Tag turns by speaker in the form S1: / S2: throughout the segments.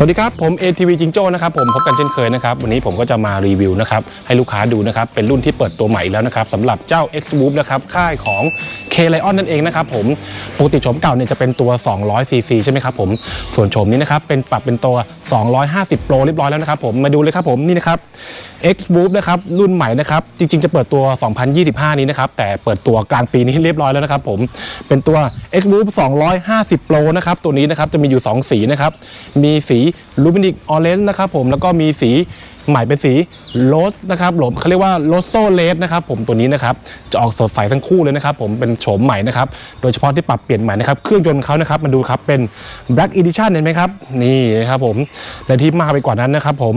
S1: สวัสดีครับ ผม ATV จิงโจ้นะครับผมพบกันเช่นเคยนะครับ วันนี้ผมก็จะมารีวิวนะครับ ให้ลูกค้าดูนะครับ เป็นรุ่นที่เปิดตัวใหม่แล้วนะครับสำหรับเจ้า X w o o p นะครับค่ายของ K Lion นั่นเองนะครับผมปกติโฉมเก่าเนี่ยจะเป็นตัว 200 cc ใช่ไหมครับผมส่วนโฉมนี้นะครับเป็นปรับเป็นตัว 250 Pro เรียบร้อยแล้วนะครับผมมาดูเลยครับผมนี่นะครับ X w o o p นะครับรุ่นใหม่นะครับจริง ๆ จะเปิดตัว 2025 นี้นะครับแต่เปิดตัวกลางปีนี้เรียบร้อยแล้วนะครับผมเป็นตัว X w o o p 250 Pro นะครับตัวนี้นะครับจะมีอยู่ 2 สีนะครับมีสีลูมินิกออเรนจ์นะครับผมแล้วก็มีสีใหม่เป็นสีโรสนะครับผมเขาเรียกว่าโรสโซเลสนะครับผมตัวนี้นะครับจะออกสดใสทั้งคู่เลยนะครับผมเป็นโฉมใหม่นะครับโดยเฉพาะที่ปรับเปลี่ยนใหม่นะครับเครื่องยนต์เขานะครับมาดูครับเป็น Black Edition เห็นไหมครับนี่นะครับผมและที่มากไปกว่านั้นนะครับผม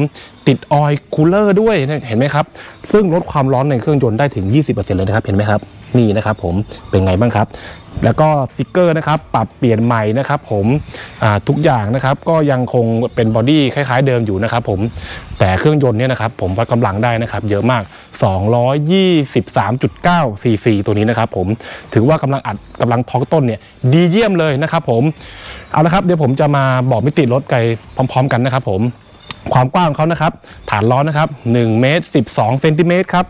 S1: ติดออยล์คูลเลอร์ด้วยเห็นไหมครับซึ่งลดความร้อนในเครื่องยนต์ได้ถึง 20%เลยนะครับเห็นไหมครับนี่นะครับผมเป็นไงบ้างครับ แล้วก็สติกเกอร์นะครับปรับเปลี่ยนใหม่นะครับผมทุกอย่างนะครับก็ยังคงเป็นบอดี้คล้าย ๆ เดิมอยู่นะครับผมแต่เครื่องยนต์เนี่ยนะครับผมวัดกำลังได้นะครับเยอะมาก 223.9 cc ตัวนี้นะครับผมถือว่ากำลังอัดกำลังท้องต้นเนี่ยดีเยี่ยมเลยนะครับผมเอาละครับเดี๋ยวผมจะมาบอกมิติรถไกลพร้อม ๆ กันนะครับผมความกว้างของเขานะครับฐานล้อนะครับ1เมตร12เซนติเมตรครับ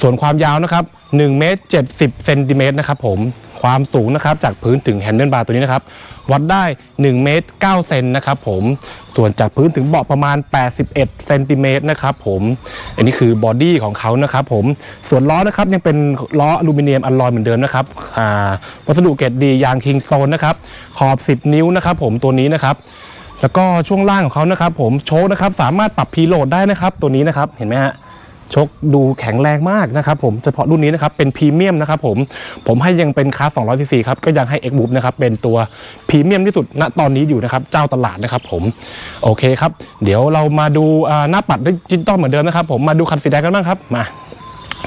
S1: ส่วนความยาวนะครับ 1เมตร70เซนติเมตรนะครับผมความสูงนะครับจากพื้นถึงแฮนเดิลบาร์ตัวนี้นะครับวัดได้ 1 เมตร9เซนนะครับผมส่วนจากพื้นถึงเบาะประมาณ 81เซนติเมตรนะครับผมอันนี้คือบอดี้ของเขานะครับผมส่วนล้อนะครับยังเป็นล้ออลูมิเนียมอลลอยเหมือนเดิมนะครับอ่าวัสดุเกรดดียางคิงโซนนะครับขอบ 10 นิ้วนะครับผมตัวนี้นะครับแล้วก็ช่วงล่างของเขานะครับผมโชคนะครับสามารถปรับพีโหลดได้นะครับตัวนี้นะครับเห็นไหมฮะ ชกดูแข็งแรงมากนะครับผมเฉพาะรุ่นนี้นะครับเป็นพรีเมียมนะครับผมผมให้ยังเป็นคลาส200 cc ครับก็ยังให้ X b o o p นะครับเป็นตัวพรีเมียมที่สุดณตอนนี้อยู่นะครับเจ้าตลาดนะครับผมโอเคครับ เดี๋ยวเรามาดูหน้าปัดดิจิตอลเหมือนเดิมนะครับผมมาดูคันสีแดงกันบ้างครับมา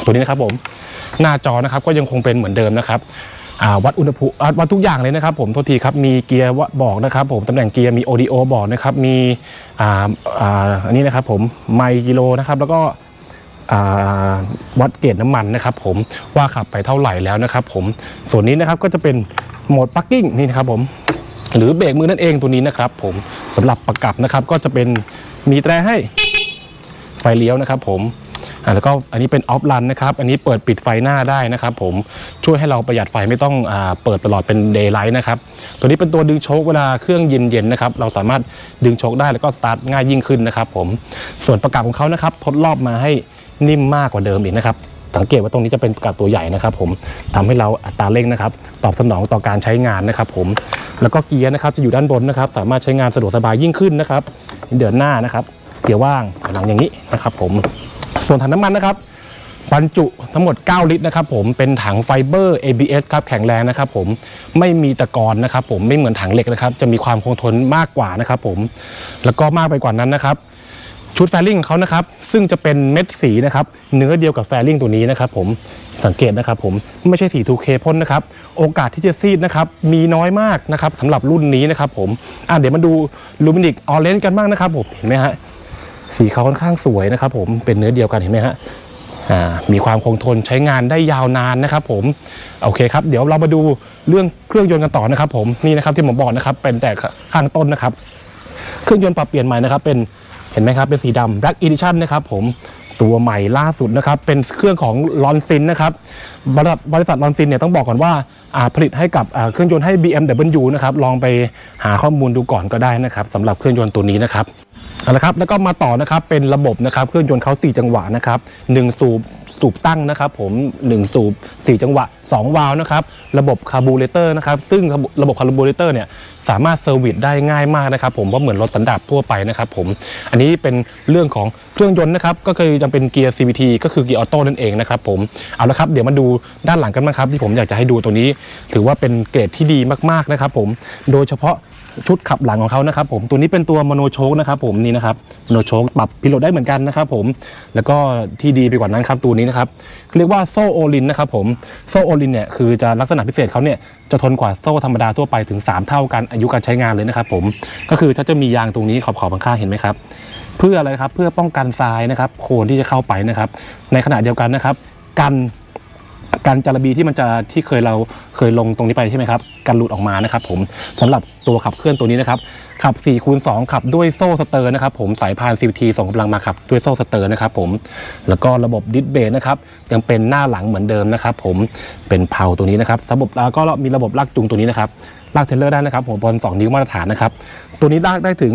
S1: ตัวนี้นะครับผมหน้าจอนะครับก็ยังคงเป็นเหมือนเดิมนะครับวัดอุณหภูมิวัดทุกอย่างเลยนะครับผมโทษทีครับมีเกียร์วะบอกนะครับผมตำแหน่งเกียร์มี ODO บอกนะครับมีอ,อันนี้นะครับผมไมล์กิโลนะครับแล้วก็ วัดเกจน้ำมันนะครับผมว่าขับไปเท่าไหร่แล้วนะครับผมส่วนนี้นะครับก็จะเป็นโหมดปักกิ้งนี่นะครับผมหรือเบรกมือนั่นเองตัวนี้นะครับผมสำหรับประกับนะครับก็จะเป็นมีแตรให้ไฟเลี้ยวนะครับผมแล้วก็อันนี้เป็นออฟลันนะครับ อันนี้เปิดปิดไฟหน้าได้นะครับผมช่วยให้เราประหยัดไฟไม่ต้องอเปิดตลอดเป็นเดย์ไลท์นะครับตัวนี้เป็นตัวดึงโชคเวลาเครื่องเย็นๆนะครับเราสามารถดึงโชคได้แล้วก็สตาร์ทง่ายยิ่งขึ้นนะครับผมส่วนประกับของเขานะครับทดรอบมาให้ นิ่มมากกว่าเดิมอีกนะครับสังเกตว่าตรงนี้จะเป็นกระตัวใหญ่นะครับ ผมทำให้เราอัตราเร่งนะครับ ตอบสนองต่อการใช้งานนะครับ ผมแล้วก็เกียร์นะครับจะอยู่ด้านบนนะครับ สามารถใช้งานสะดวกสบายยิ่งขึ้นนะครับเดินหน้านะครับ เกียร์ว่างหลังอย่างนี้นะครับ ผมส่วนถังน้ำมันนะครับบรรจุทั้งหมด 9 ลิตรนะครับผมเป็นถังไฟเบอร์ ABS ครับแข็งแรงนะครับผมไม่มีตะกอนนะครับผมไม่เหมือนถังเหล็กนะครับ จะมีความคงทนมากกว่านะครับผมแล้วก็มากไปกว่านั้นนะครับ ชุดแฟลิ่งเขานะครับ ซึ่งจะเป็นเม็ดสีนะครับ เนื้อเดียวกับแฟลิ่งตัวนี้นะครับผมสังเกตนะครับผมไม่ใช่สี 2K พ่นนะครับ โอกาสที่จะซีดนะครับมีน้อยมากนะครับสำหรับรุ่นนี้นะครับผมอะเดี๋ยวมาดูลูมินิกออเรนจ์กันบ้างนะครับผมเห็นไหมฮะสีเขาค่อนข้างสวยนะครับผมเป็นเนื้อเดียวกันเห็นไหมฮะอ่ามีความคงทนใช้งานได้ยาวนานนะครับผมโอเคครับ เดี๋ยวเรามาดูเรื่องเครื่องยนต์กันต่อนะครับ ผมนี่นะครับที่ผมบอกนะครับเป็นแต่ข้างต้นนะครับ เครื่องยนต์ปรับเปลี่ยนใหม่นะครับเป็น ห็นไหมครับเป็นสีดำ Black Edition นะครับผมตัวใหม่ล่าสุดนะครับเป็นเครื่องของลอนซินนะครับบริษัทบริษัทลอนซินเนี่ยต้องบอกก่อนว่าผลิตให้กับเครื่องยนต์ให้ BMW นะครับลองไปหาข้อมูลดูก่อนก็ได้นะครับสำหรับเครื่องยนต์ตัวนี้นะครับเอาละครับแล้วก็มาต่อนะครับเป็นระบบนะครับเครื่องยนต์เขา4จังหวะนะครับ1สูบ สูบตั้งนะครับผม 1 สูบ 4 จังหวะ 2 วาล์วนะครับ ระบบคาร์บูเรเตอร์นะครับ ซึ่งระบบคาร์บูเรเตอร์เนี่ยสามารถเซอร์วิสได้ง่ายมากนะครับผมว่าเหมือนรถสันดาปทั่วไปนะครับผม อันนี้เป็นเรื่องของเครื่องยนต์นะครับ ก็คือจะเป็นเกียร์ CVT ก็คือเกียร์ออโต้นั่นเองนะครับผม เอาละครับเดี๋ยวมาดูด้านหลังกันบ้างครับ ที่ผมอยากจะให้ดูตัวนี้ ถือว่าเป็นเกรดที่ดีมากๆนะครับผม โดยเฉพาะ ชุดขับหลังของเขานะครับผมตัวนี้เป็นตัวมโนโชคนะครับผมนี่นะครับมโนโชคปรับพิโลดได้เหมือนกันนะครับผมแล้วก็ที่ดีไปกว่านั้นครับตัวนี้นะครับเรียกว่าโซ่โอลินนะครับผมโซ่โอลินเนี่ยคือจะลักษณะพิเศษเขาเนี่ยจะทนกว่าโซ่ธรรมดาทั่วไปถึง 3 เท่ากันอายุการใช้งานเลยนะครับผมก็คือถ้าจะมียางตรงนี้ขอบขอบข้างเห็นไหมครับเพื่ออะไรครับเพื่อป้องกันทรายนะครับโคลนที่จะเข้าไปนะครับในขณะเดียวกันนะครับกัน การจารบีที่มันจะที่เคยเราเคยลงตรงนี้ไปใช่ไหมครับการหลุดออกมานะครับผมสำหรับตัวขับเคลื่อนตัวนี้นะครับขับ4คูณ2ขับด้วยโซ่สเตอร์นะครับผมสายพาน CVT ส่งกำลังมาขับด้วยโซ่สเตอร์นะครับผมแล้วก็ระบบดิสเบรกนะครับยังเป็นหน้าหลังเหมือนเดิมนะครับผมเป็นเพลาตัวนี้นะครับระบบแล้วก็มีระบบลากจูงตัวนี้นะครับลากเทรลเลอร์ได้นะครับหัวบอล2นิ้วมาตรฐานนะครับตัวนี้ลากได้ถึง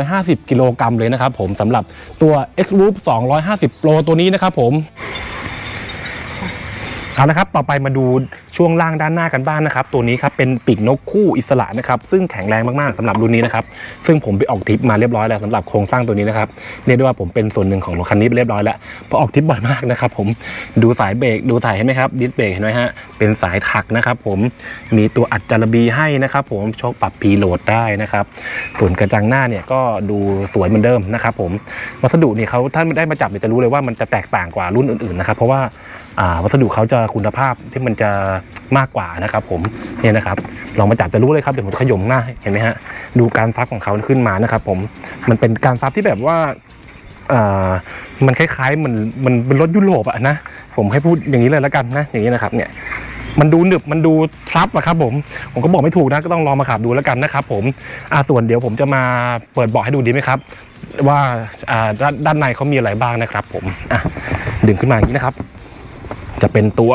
S1: 450 กิโลกรัมเลยนะครับผมสำหรับตัว X Loop 250 Pro ตัวนี้นะครับผม เอาละครับ ต่อไปมาดูช่วงล่างด้านหน้ากันบ้างนะครับ ตัวนี้ครับเป็นปีกนกคู่อิสระนะครับ ซึ่งแข็งแรงมากๆสำหรับรุ่นนี้นะครับ ซึ่งผมไปออกทริปมาเรียบร้อยแล้วสำหรับโครงสร้างตัวนี้นะครับ เรียกได้ว่าผมเป็นส่วนหนึ่งของรถคันนี้ไปเรียบร้อยแล้ว เพราะออกทริปบ่อยมากนะครับ ผม ดูสายเบรก ดูสายเห็นไหมครับ ดิสเบรกเห็นไหมฮะ เป็นสายถักนะครับ ผม มีตัวอัดจารบีให้นะครับ ผมโชคปรับพีโหลดได้นะครับ ส่วนกระจังหน้าเนี่ยก็ดูสวยเหมือนเดิมนะครับ ผม วัสดุเนี่ยเขาท่านได้มาจับเนี่ยจะรู้เลยว่ามันจะแตกต่างกว่ารุ่นอื่นๆนะครับ เพราะว่าวัสดุเขาจะคุณภาพที่มันจะมากกว่านะครับ ผมเนี่ยนะครับลองมาจับจะรู้เลยครับเดี๋ยวผมขยมหน้าเห็นไหมฮะดูการซับของเขาขึ้นมานะครับ ผมมันเป็นการซับที่แบบว่าอ่ามันคล้ายๆมันมันเป็นรถยุโรปอะนะผมให้พูดอย่างนี้เลยแล้วกันนะอย่างนี้นะครับเนี่ยมันดูหนึบมันดูซับอะครับผมผมก็บอกไม่ถูกนะก็ต้องลองมาขับดูแล้วกันนะครับผมอ่าส่วนเดี๋ยวผมจะมาเปิดเบาะให้ดูดีไหมครับ ว่าอ่าด้านด้านในเขามีอะไรบ้างนะครับ ผมอะดึงขึ้นมาอย่างนี้นะครับ จะเป็นตัว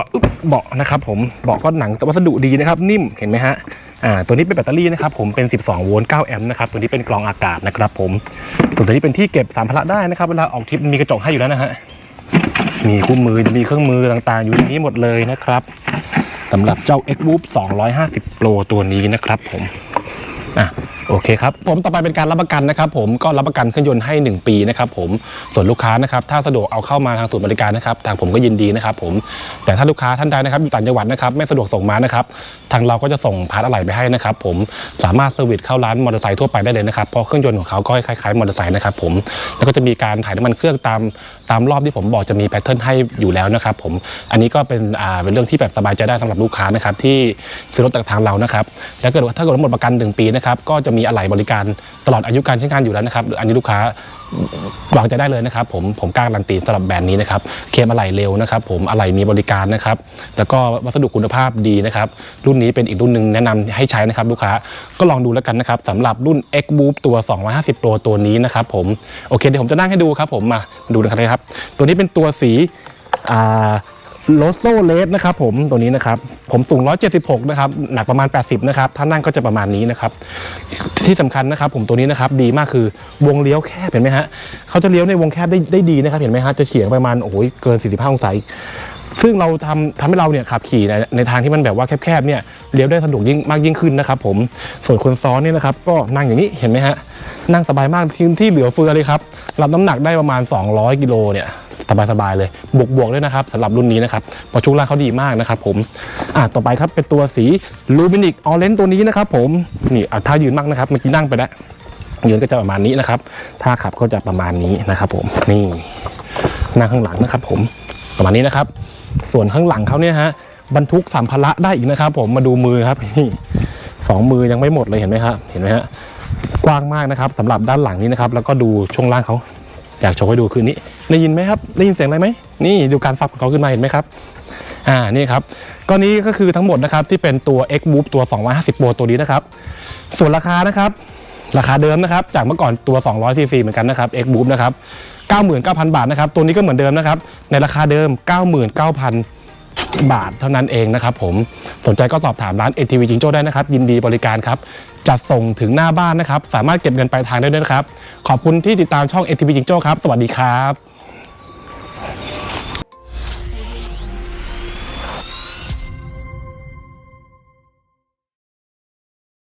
S1: เบาะนะครับผมเบาะก็หนังวัสดุดีนะครับนิ่มเห็นไหมฮะอ่าตัวนี้เป็นแบตเตอรี่นะครับผมเป็น 12 โวลต์ 9 แอมป์นะครับตัวนี้เป็นกรองอากาศนะครับผมส่วนตัวนี้เป็นที่เก็บสัมภาระได้นะครับเวลาออกทริปมีกระจกให้อยู่แล้วนะฮะมีคู่มือจะมีเครื่องมือต่างๆ อยู่ในนี้หมดเลยนะครับสำหรับเจ้า XWoop 250 Pro ตัวนี้นะครับผม อะโอเคครับผมต่อไปเป็นการรับประกันนะครับผมก็รับประกันเครื่องยนต์ให้ 1 ปีนะครับผมส่วนลูกค้านะครับถ้าสะดวกเอาเข้ามาทางศูนย์บริการนะครับทางผมก็ยินดีนะครับผมแต่ถ้าลูกค้าท่านใดนะครับอยู่ต่างจังหวัดนะครับไม่สะดวกส่งมานะครับทางเราก็จะส่งพาร์ทอะไหล่ไปให้นะครับผมสามารถเซอร์วิสเข้าร้านมอเตอร์ไซค์ทั่วไปได้เลยนะครับเพราะเครื่องยนต์ของเขาก็คล้ายๆมอเตอร์ไซค์นะครับผมแล้วก็จะมีการถ่ายน้ำมันเครื่องตามตามรอบที่ผมบอกจะมีแพทเทิร์นให้อยู่แล้วนะครับผมอันนี้ก็เป็นอ่าเป็นเรื่องที่แบบสบายใจได้สำหรับลูกค้านะครับที่ซื้อรถจากทางเรานะครับแล้วก็ถ้าเกิดหมดประกันหนึ่งปีนะครับก็จะมีอะไหล่บริการตลอดอายุการใช้งานอยู่แล้วนะครับอันนี้ลูกค้าวางใจได้เลยนะครับผมผมกล้าการันตีสำหรับแบรนด์นี้นะครับเคลมอะไหล่เร็วนะครับผมอะไหล่มีบริการนะครับแล้วก็วัสดุคุณภาพดีนะครับรุ่นนี้เป็นอีกรุ่นหนึ่งแนะนำให้ใช้นะครับลูกค้าก็ลองดูแล้วกันนะครับสำหรับรุ่น X Boop ตัว 250 Pro ตัวนี้นะครับผมโอเคเดี๋ยวผมจะนั่งให้ดูครับผมมาดูนะครับตัวนี้เป็นตัวสีอ่า โลโซเลสนะครับผมตัวนี้นะครับ ผมสูง 176 นะครับ หนักประมาณ 80 นะครับ ถ้านั่งก็จะประมาณนี้นะครับ ที่สำคัญนะครับ ผมตัวนี้นะครับดีมากคือวงเลี้ยวแคบเห็นไหมฮะเขาจะเลี้ยวในวงแคบได้ได้ดีนะครับ เห็นไหมฮะจะเฉียงประมาณโอ้โหเกิน 45 องศาซึ่งเราทำทำให้เราเนี่ยขับขี่ในในทางที่มันแบบว่าแคบๆเนี่ยเลี้ยวได้สะดวกยิ่งมากยิ่งขึ้นนะครับผมส่วนคนซ้อนเนี่ยนะครับ ก็นั่งอย่างนี้เห็นไหมฮะนั่งสบายมากที่ที่เหลือเฟือเลยครับรับน้ำหนักได้ประมาณ 200 กิโลเนี่ย สบายๆเลยบวกบวกด้วยนะครับสำหรับรุ่นนี้นะครับพอช่วงล่างเขาดีมากนะครับผมอะต่อไปครับเป็นตัวสีลูมินิกออเรนตัวนี้นะครับผมนี่อะถ้ายืนมากนะครับเมื่อกี้นั่งไปแล้วยืนก็จะประมาณนี้นะครับถ้าขับก็จะประมาณนี้นะครับผมนี่นั่งข้างหลังนะครับผมประมาณนี้นะครับ ส่วนข้างหลังเขาเนี่ยฮะบรรทุกสัมภาระได้อีกนะครับ ผมมาดูมือครับนี่สองมือยังไม่หมดเลยเห็นไหมครับเห็นไหมฮะกว้างมากนะครับสำหรับด้านหลังนี้นะครับ แล้วก็ดูช่วงล่างเขา อยากโชว์ให้ดูคืนนี้ ได้ยินไหมครับ ได้ยินเสียงอะไรไหม นี่ดูการฟับของเขาขึ้นมาเห็นไหมครับ อ่า นี่ครับก็นี้ก็คือทั้งหมดนะครับที่เป็นตัว X Move ตัว 250 Pro ตัวนี้นะครับ ส่วนราคานะครับ ราคาเดิมนะครับ จากเมื่อก่อนตัว 200 cc เหมือนกันนะครับ X Move นะครับ 99,000 บาทนะครับ ตัวนี้ก็เหมือนเดิมนะครับ ในราคาเดิม 99,000 บาทเท่านั้นเองนะครับผมสนใจก็สอบถามร้าน ATV จิงโจ้ได้นะครับ ยินดีบริการครับจัดส่งถึงหน้าบ้านนะครับ สามารถเก็บเงินปลายทางได้ด้วยนะครับ ขอบคุณที่ติดตามช่อง ATV จิงโจ้ครับ สวัสดีครับ